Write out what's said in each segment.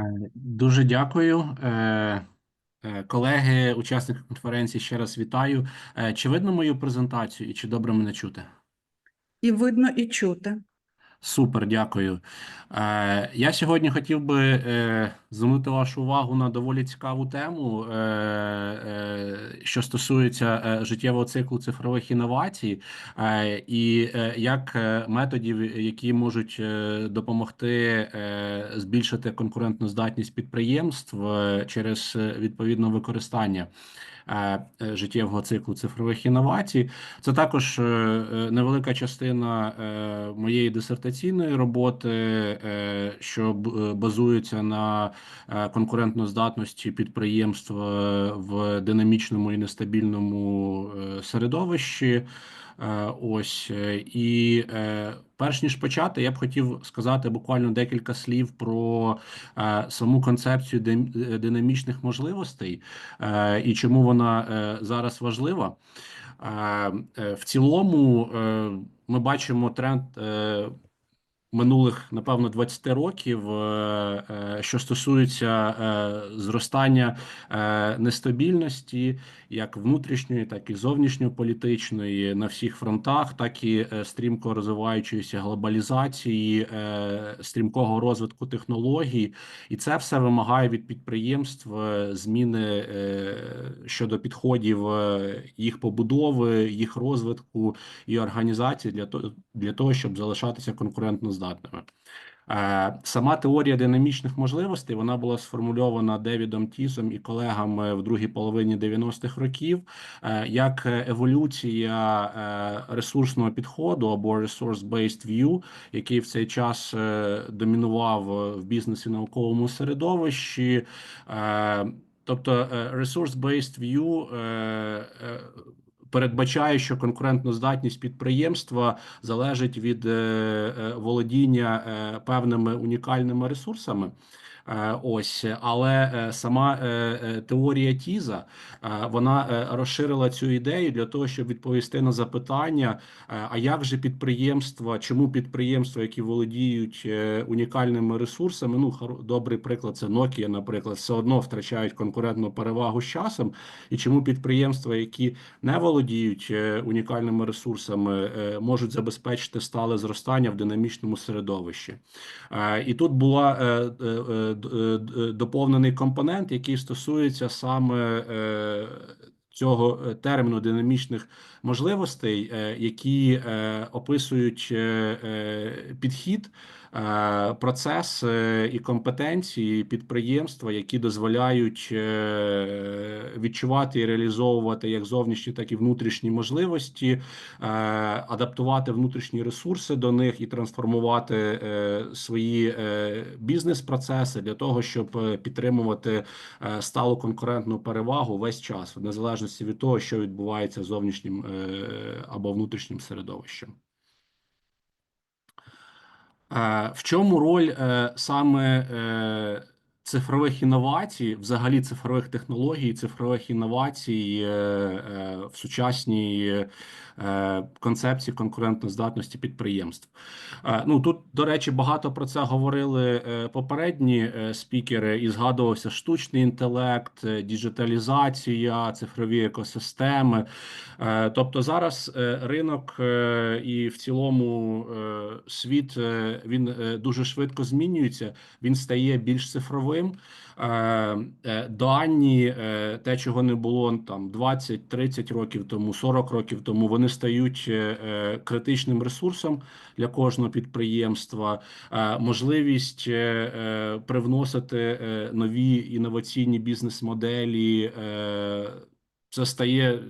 Е, Дуже дякую. Е, е, Колеги, учасники конференції, ще раз вітаю. Чи видно мою презентацію і чи добре мене чути? І видно, і чути. Супер, дякую. Е, Я сьогодні хотів би е, звернути вашу увагу на доволі цікаву тему, е, е, що стосується е, життєвого циклу цифрових інновацій, е, і е, як е, методів, які можуть допомогти е, збільшити конкурентну здатність підприємств через відповідне використання. Е, е, Життєвого циклу цифрових інновацій, це також е, невелика частина моєї дисертаційної роботи, що базується на конкурентноздатності підприємств е, в динамічному і нестабільному середовищі. Е, Ось е, і е, перш ніж почати, я б хотів сказати буквально декілька слів про саму концепцію динамічних можливостей і чому вона зараз важлива. В цілому ми бачимо тренд минулих, напевно, 20 років, е, е, що стосується е, зростання нестабільності, як внутрішньої, так і зовнішньополітичної на всіх фронтах, так і стрімко розвиваючоїся глобалізації, стрімкого розвитку технологій, і це все вимагає від підприємств зміни щодо підходів їх побудови, їх розвитку і організації для того, для того, щоб залишатися конкурентноздатними. Е, Сама теорія динамічних можливостей вона була сформульована Девідом Тісом і колегами в другій половині 90-х років е, як еволюція е, ресурсного підходу або resource-based view, який в цей час домінував в бізнесі науковому середовищі. Тобто resource-based view передбачає, що конкурентноздатність підприємства залежить від е, е, володіння е, певними унікальними ресурсами. Е, Ось, але е, сама е, теорія Тіза вона розширила цю ідею для того, щоб відповісти на запитання: а як же підприємства, чому підприємства, які володіють унікальними ресурсами, ну добрий приклад, це Nokia, наприклад, все одно втрачають конкурентну перевагу з часом, і чому підприємства, які не володіють унікальними ресурсами, можуть забезпечити стале зростання в динамічному середовищі. І тут була доповнений компонент, який стосується саме е, цього е, терміну динамічних можливостей, е, які е, описують е, підхід, процес і компетенції підприємства, які дозволяють відчувати і реалізовувати як зовнішні, так і внутрішні можливості, адаптувати внутрішні ресурси до них і трансформувати свої бізнес-процеси для того, щоб підтримувати сталу конкурентну перевагу весь час, в незалежності від того, що відбувається зовнішнім або внутрішнім середовищем. Е, В чому роль е, саме е, цифрових інновацій, взагалі цифрових технологій, цифрових інновацій е, е, в сучасній е, концепції конкурентноздатності підприємств? Ну тут, до речі, багато про це говорили попередні спікери, і згадувався штучний інтелект, діджиталізація, цифрові екосистеми. Тобто зараз ринок і в цілому світ він дуже швидко змінюється, він стає більш цифровим. Е, е, Дані, е, те, чого не було там 20-30 років тому, 40 років тому, вони стають критичним ресурсом для кожного підприємства. Можливість привносити нові інноваційні бізнес-моделі. Це стає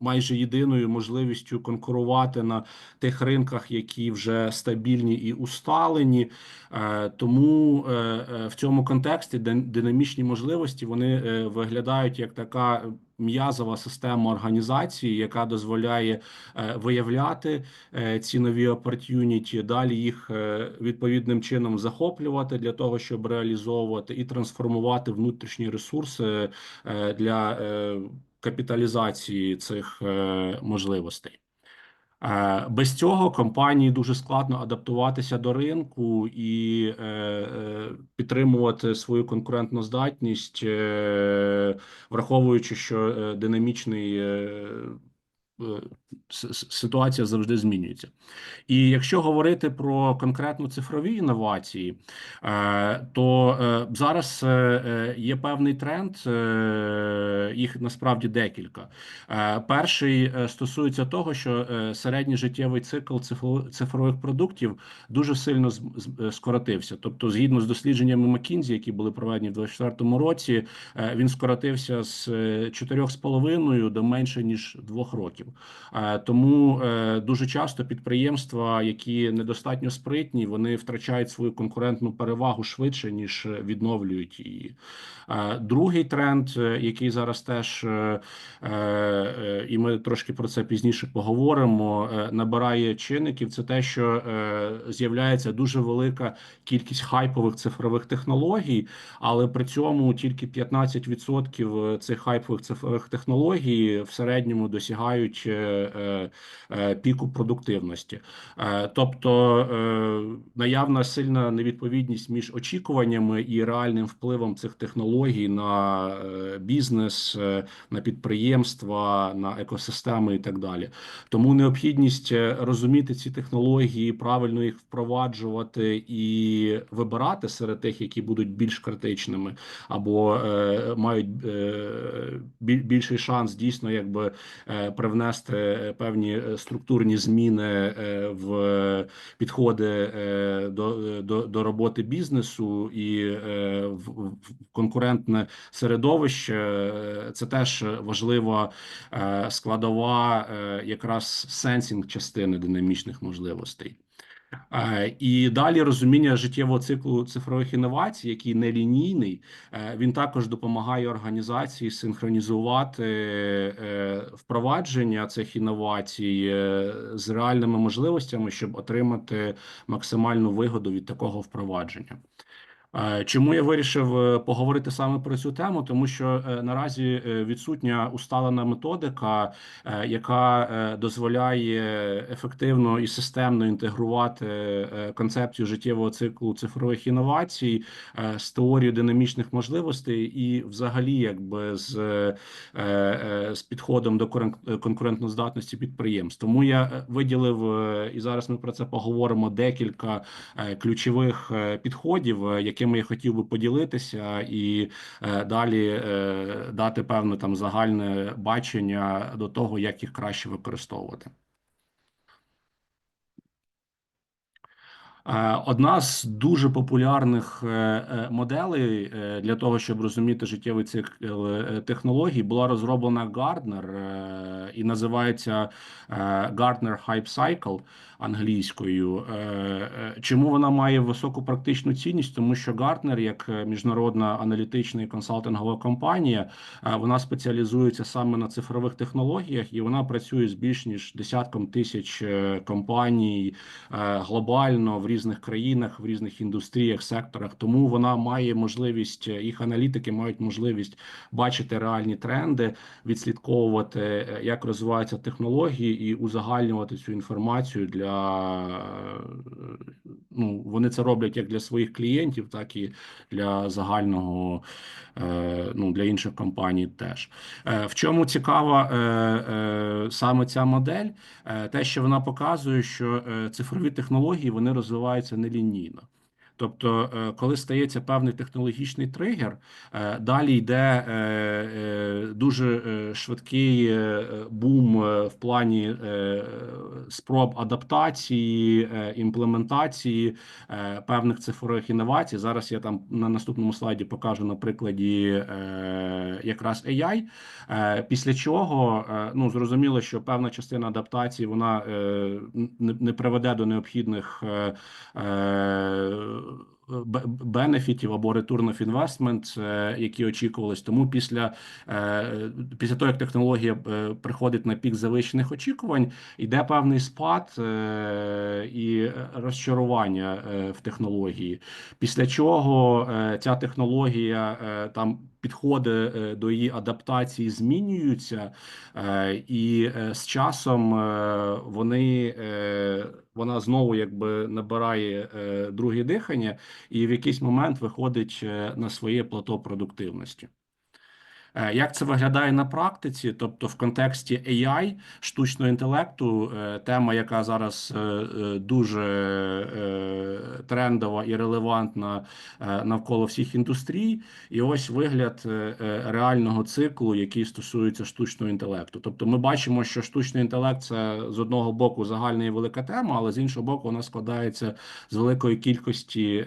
майже єдиною можливістю конкурувати на тих ринках, які вже стабільні і усталені. Е, Тому е, е, в цьому контексті дин- динамічні можливості вони виглядають як така м'язова система організації, яка дозволяє виявляти ці нові opportunity, далі їх відповідним чином захоплювати для того, щоб реалізовувати і трансформувати внутрішні ресурси для капіталізації цих е, можливостей. Е, Без цього компанії дуже складно адаптуватися до ринку, і е, підтримувати свою конкурентну здатність, враховуючи, що динамічний ситуація завжди змінюється. І якщо говорити про конкретно цифрові інновації, е, то е, зараз е, е, є певний тренд, е, їх насправді декілька. Е, Перший е, стосується того, що е, середній життєвий цикл цифро- цифрових продуктів дуже сильно е, скоротився. Тобто, згідно з дослідженнями McKinsey, які були проведені в 2024 році, е, він скоротився з е, 4,5 до менше ніж 2 років. Е, Тому е, дуже часто підприємства, які недостатньо спритні, вони втрачають свою конкурентну перевагу швидше ніж відновлюють її. Е, Другий тренд, е, який зараз теж і ми трошки про це пізніше поговоримо, набирає чинників. Це те, що з'являється дуже велика кількість хайпових цифрових технологій, але при цьому тільки 15% цих хайпових цифрових технологій в середньому досягають е, е, е, піку продуктивності. Е, Тобто наявна сильна невідповідність між очікуваннями і реальним впливом цих технологій на бізнес, на підприємства, на екосистеми і так далі. Тому необхідність розуміти ці технології, правильно їх впроваджувати і вибирати серед тих, які будуть більш критичними, або мають більший шанс дійсно якби привнести е, певні е, структурні зміни е, в підходи е, до, до, до роботи бізнесу і в, конкурентне середовище. Це теж важлива складова якраз сенсінг частини динамічних можливостей. Е, І далі розуміння життєвого циклу цифрових інновацій, який не лінійний, е, він також допомагає організації синхронізувати е, впровадження цих інновацій з реальними можливостями, щоб отримати максимальну вигоду від такого впровадження. Е, Чому я вирішив е, поговорити саме про цю тему? Тому що е, наразі відсутня усталена методика, яка дозволяє ефективно і системно інтегрувати концепцію життєвого циклу цифрових інновацій з теорією динамічних можливостей і, взагалі, якби з, з підходом до конкурентноздатності підприємств. Тому я виділив і зараз ми про це поговоримо декілька ключових підходів, е, якими я хотів би поділитися, і е, далі е, дати певне там загальне бачення до того, як їх краще використовувати. Е, Одна з дуже популярних моделей для того, щоб розуміти життєвий цикл технологій, була розроблена Gartner е, і називається Gartner Hype Cycle англійською. Е, е, Чому вона має високу практичну цінність? Тому що Gartner, як е, міжнародна аналітична і консалтингова компанія, вона спеціалізується саме на цифрових технологіях, і вона працює з більш ніж десятком тисяч компаній глобально в різних країнах, в різних індустріях, секторах. Тому вона має можливість, їх аналітики мають можливість бачити реальні тренди, відслідковувати, як розвиваються технології, і узагальнювати цю інформацію для е, ну вони це роблять як для своїх клієнтів, так і для загального е, ну для інших компаній теж. Е, В чому цікава е, саме ця модель? Те, що вона показує, що цифрові технології вони розвиваються нелінійно. Тобто, е, коли стається певний технологічний тригер, е, далі йде е, дуже швидкий бум в плані спроб адаптації, імплементації певних цифрових інновацій. Зараз я там на наступному слайді покажу на прикладі якраз AI. Після чого ну зрозуміло, що певна частина адаптації вона не приведе до необхідних е, е, бе- бенефітів або return of investment, е, які очікувались. Тому після, е, після того, як технологія е, приходить на пік завищених очікувань, йде певний спад і розчарування в технології. Після чого ця технологія там підходи до її адаптації змінюються, і з часом вони вона знову якби набирає друге дихання, і в якийсь момент виходить е, на своє плато продуктивності. Е, Як це виглядає на практиці? Тобто, в контексті AI, штучного інтелекту, е, тема, яка зараз е, дуже трендова і релевантна навколо всіх індустрій, і ось вигляд реального циклу, який стосується штучного інтелекту. Тобто, ми бачимо, що штучний інтелект це з одного боку загальна і велика тема, але з іншого боку, вона складається з великої кількості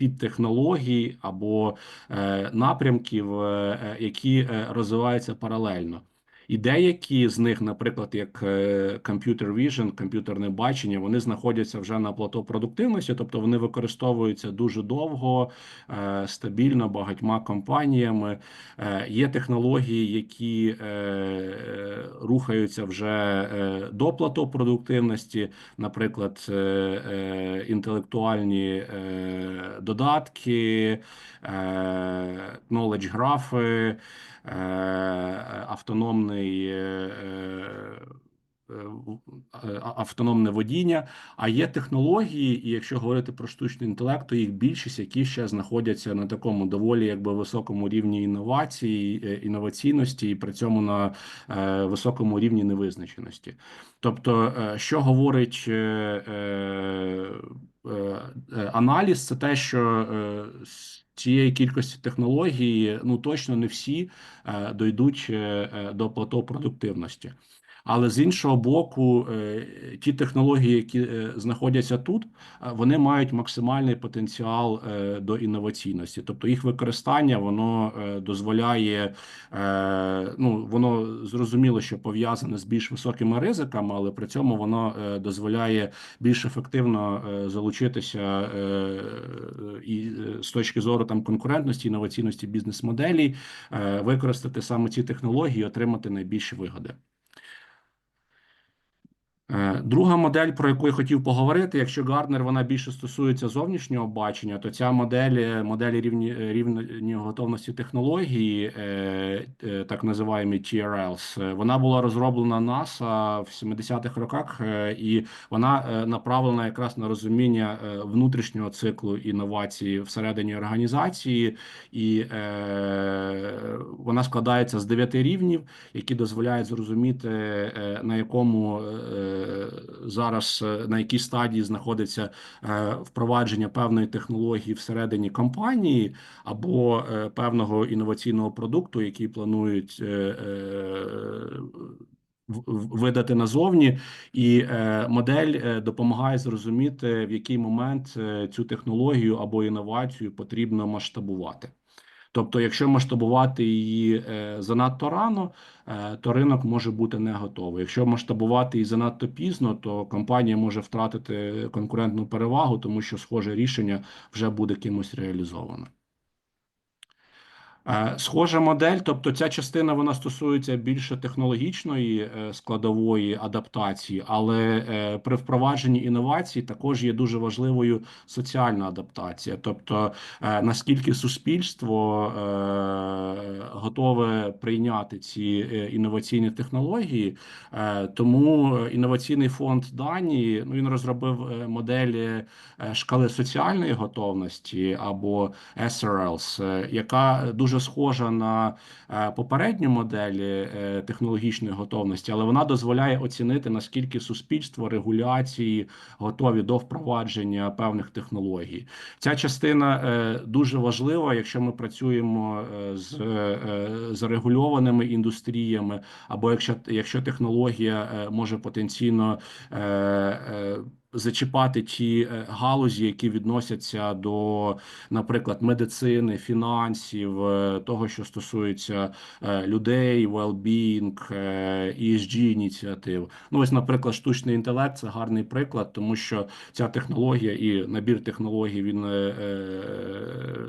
е, підтехнологій або е, напрямків, е, які е, розвиваються паралельно. І деякі з них, наприклад, як е, computer vision, комп'ютерне бачення, вони знаходяться вже на плато продуктивності, тобто вони використовуються дуже довго, е, стабільно багатьма компаніями. Е, Є технології, які рухаються вже до плато продуктивності, наприклад, інтелектуальні додатки, knowledge графи, автономний. е, е, е, Автономне водіння, а є технології, і якщо говорити про штучний інтелект, то їх більшість, які ще знаходяться на такому доволі якби високому рівні інновації, е, інноваційності, і при цьому на е, високому рівні невизначеності. Тобто, е, що говорить е, е, е, е, аналіз, це те, що е, цієї кількості технологій, ну точно не всі е, дойдуть е, е, до плато продуктивності. Але з іншого боку, е, ті технології, які е, знаходяться тут, е, вони мають максимальний потенціал до інноваційності. Тобто їх використання воно дозволяє, ну воно зрозуміло, що пов'язане з більш високими ризиками, але при цьому воно дозволяє більш ефективно залучитися і з точки зору там конкурентності, інноваційності бізнес-моделей, е, використати саме ці технології, і отримати найбільші вигоди. Е, Друга модель, про яку я хотів поговорити, якщо Гарднер вона більше стосується зовнішнього бачення, то ця модель е, моделі рівні рівні готовності технології, е, е, так називаємо TRLs, е, вона була розроблена НАСА в 70-х роках, е, і вона е, направлена якраз на розуміння е, внутрішнього циклу інновації всередині організації, і е, вона складається з дев'яти рівнів, які дозволяють зрозуміти, е, на якому е, зараз е, на якій стадії знаходиться е, впровадження певної технології всередині компанії або е, певного інноваційного продукту, який планують. Видати назовні, і модель допомагає зрозуміти, в який момент цю технологію або інновацію потрібно масштабувати. Тобто, якщо масштабувати її е, занадто рано, е, то ринок може бути не готовий. Якщо масштабувати її занадто пізно, то компанія може втратити конкурентну перевагу, тому що схоже рішення вже буде кимось реалізовано. Е, Схожа модель, тобто ця частина вона стосується більше технологічної е, складової адаптації, але е, при впровадженні інновацій також є дуже важливою соціальна адаптація, тобто наскільки суспільство готове прийняти ці інноваційні технології, тому інноваційний фонд Данії ну він розробив моделі е, шкали соціальної готовності або SRLs, яка дуже схожа на е, попередню модель е, технологічної готовності, але вона дозволяє оцінити наскільки суспільство регуляції готові до впровадження певних технологій. Ця частина е, дуже важлива, якщо ми працюємо з зарегульованими індустріями, або якщо якщо технологія може потенційно зачіпати ті е, галузі, які відносяться до, наприклад, медицини, фінансів, е, того, що стосується е, людей, well-being, ESG ініціатив. Ну, ось, наприклад, штучний інтелект це гарний приклад, тому що ця технологія і набір технологій він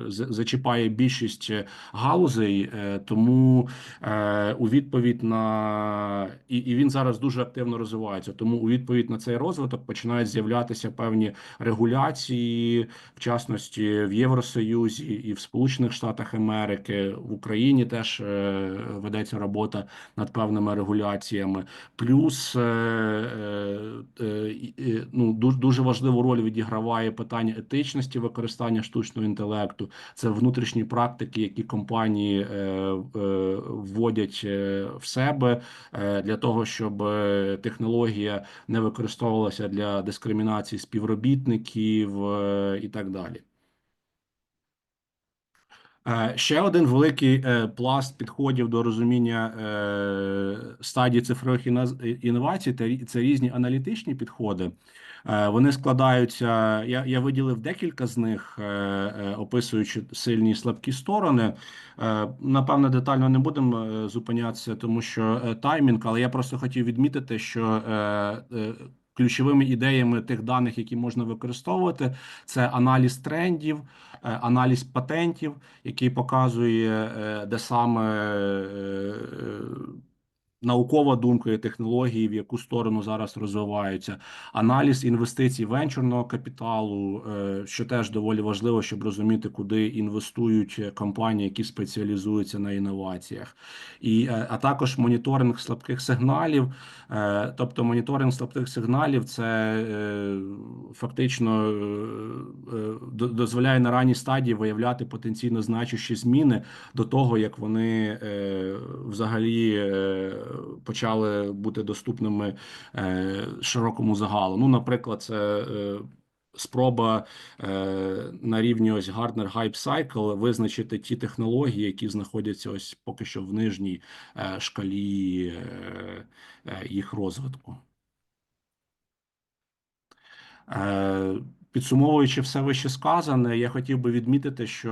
зачіпає більшість галузей, тому у відповідь на і він зараз дуже активно розвивається. Тому у відповідь на цей розвиток починають з'являтися певні регуляції, в частності в Євросоюзі і в Сполучених Штатах Америки, в Україні теж е, ведеться робота над певними регуляціями. Плюс е, е, ну, дуже, важливу роль відіграває питання етичності використання штучного інтелекту. Це внутрішні практики, які компанії вводять в себе для того, щоб технологія не використовувалася для дискримінації співробітників е, і так далі. Е, Ще один великий е, пласт підходів до розуміння стадії цифрових інновацій це різні аналітичні підходи. Вони складаються. Я, я виділив декілька з них, описуючи сильні і слабкі сторони. Напевно, детально не будемо зупинятися, тому що таймінг, але я просто хотів відмітити, що ключовими ідеями тих даних, які можна використовувати, це аналіз трендів, е, аналіз патентів, який показує, е, де саме е, наукова думка і технології, в яку сторону зараз розвиваються, аналіз інвестицій венчурного капіталу, е, що теж доволі важливо, щоб розуміти, куди інвестують компанії, які спеціалізуються на інноваціях, і е, а також моніторинг слабких сигналів. Е, Тобто, моніторинг слабких сигналів це е, фактично е, е, до- дозволяє на ранній стадії виявляти потенційно значущі зміни до того, як вони е, взагалі е, почали бути доступними е, широкому загалу. Ну, наприклад, це е, спроба е, на рівні ось Gardner Hype Cycle визначити ті технології, які знаходяться ось поки що в нижній шкалі їх розвитку. Підсумовуючи все вище сказане, я хотів би відмітити, що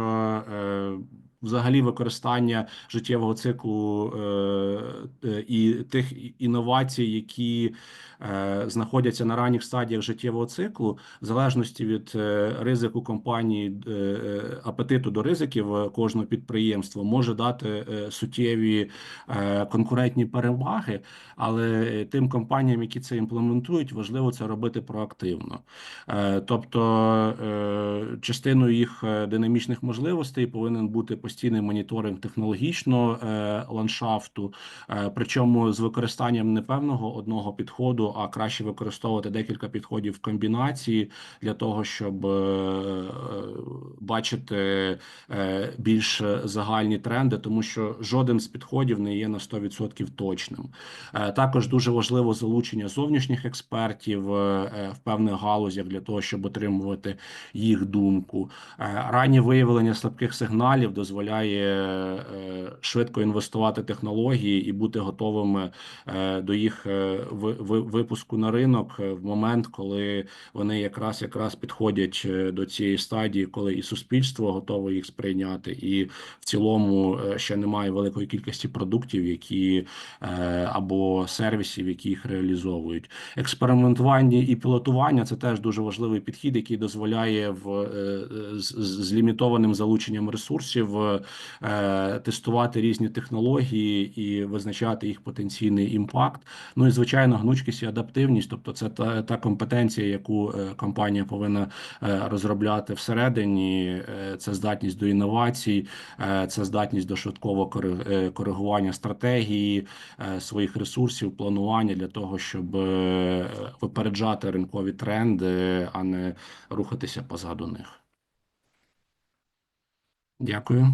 взагалі використання життєвого циклу е, е, і тих інновацій, які е, знаходяться на ранніх стадіях життєвого циклу, в залежності від ризику компанії, апетиту до ризиків кожного підприємства, може дати суттєві конкурентні переваги, але тим компаніям, які це імплементують, важливо це робити проактивно. Тобто частиною їх динамічних можливостей повинен бути постійний моніторинг технологічного е, ландшафту, е, причому з використанням не певного одного підходу, а краще використовувати декілька підходів в комбінації для того, щоб е, бачити більш загальні тренди, тому що жоден з підходів не є на 100% точним. Також дуже важливо залучення зовнішніх експертів в певних галузях для того, щоб отримувати їх думку. Раннє виявлення слабких сигналів дозволяє е, швидко інвестувати технології і бути готовими е, до їх е, ви- ви- випуску на ринок в момент, коли вони якраз якраз підходять до цієї стадії, коли і суспільство готове їх сприйняти, і в цілому ще немає великої кількості продуктів, які або сервісів, які їх реалізовують. Експериментування і пілотування це теж дуже важливий підхід, який дозволяє в з, з лімітованим залученням ресурсів тестувати різні технології і визначати їх потенційний імпакт. Ну і звичайно, гнучкість і адаптивність, тобто це та, та компетенція, яку е, компанія повинна е, розробляти всередині. Е, Це здатність до інновацій, е, це здатність до швидкого е, коригування стратегії е, своїх ресурсів, планування для того, щоб е, випереджати ринкові тренди, а не рухатися позаду них. Дякую.